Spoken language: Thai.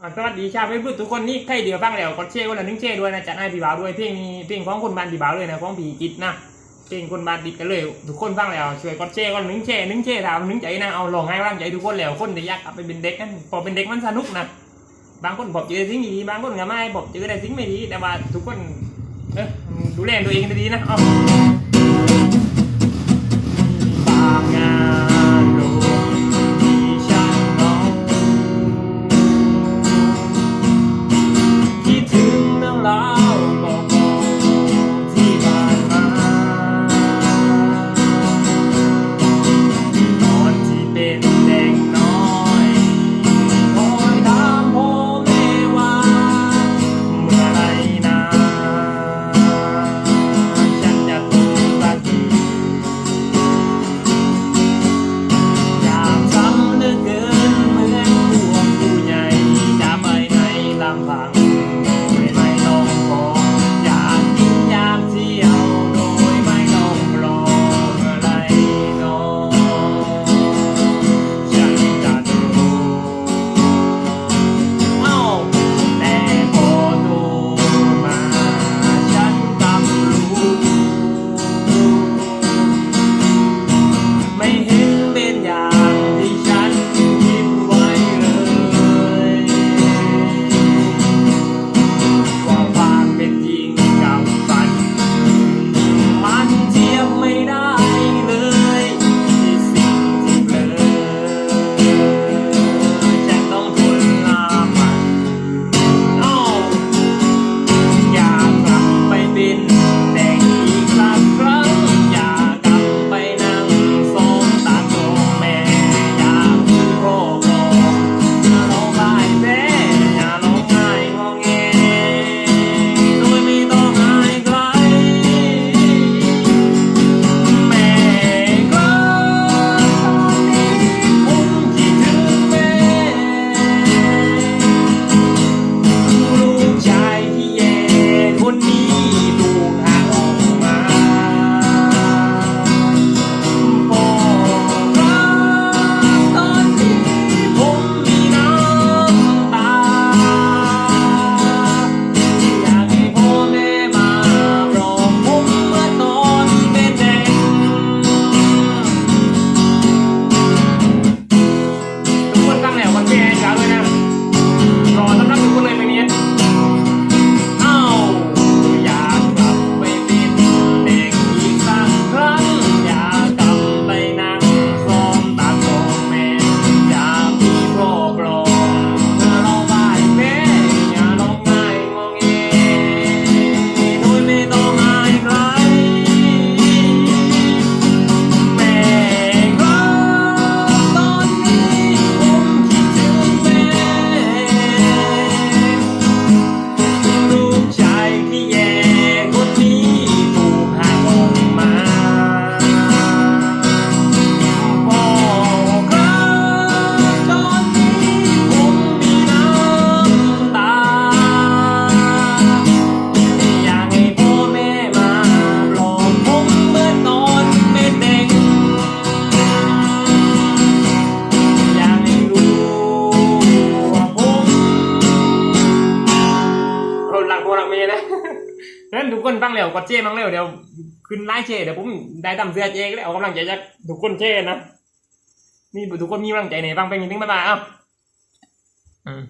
สวัสดีชาวเฟซบุ๊กทุกคนนี่ใครเดียวฟังแล้วกดแชร์คนละหนึงแชร์ด้วยนะจัดให้พี่บ่าวด้วยเพลงนี้เพลงของคนบ้านพี่บ่าวเลยนะของพี่กิตนะเพลงคนบ้านดิดกันเลย ทุกคนฟังแล้วช่วยกดแชร์คนละหนึงแชร์หนึงแชร์ถามหนึงใจนะเอาลองให้ร่างใจทุกคนแล้วคนที่อยากกลับไปเป็นเด็กนั่นพอเป็นเด็กมันสนุกนะบางคนบอกเจอสิ่งดีบางคนก็ไม่บอกเจอแต่สิ่งไม่ดีแต่ว่าทุกคนเออดูแลตัวเองดีนะเอ นะนั้นทุกคนฟังแล้วกดเจ้มังเร็วเดี๋ยวขึ้นไลน์เช่เดี๋ยวผมได้ตำเสื้อเจ๊ก็ได้เอากำลังใจจากทุกคนเช่นะนี่ทุกคนมีกำลังใจไหนฟังเพลงนี้ถึงบ้างเอ้าอืม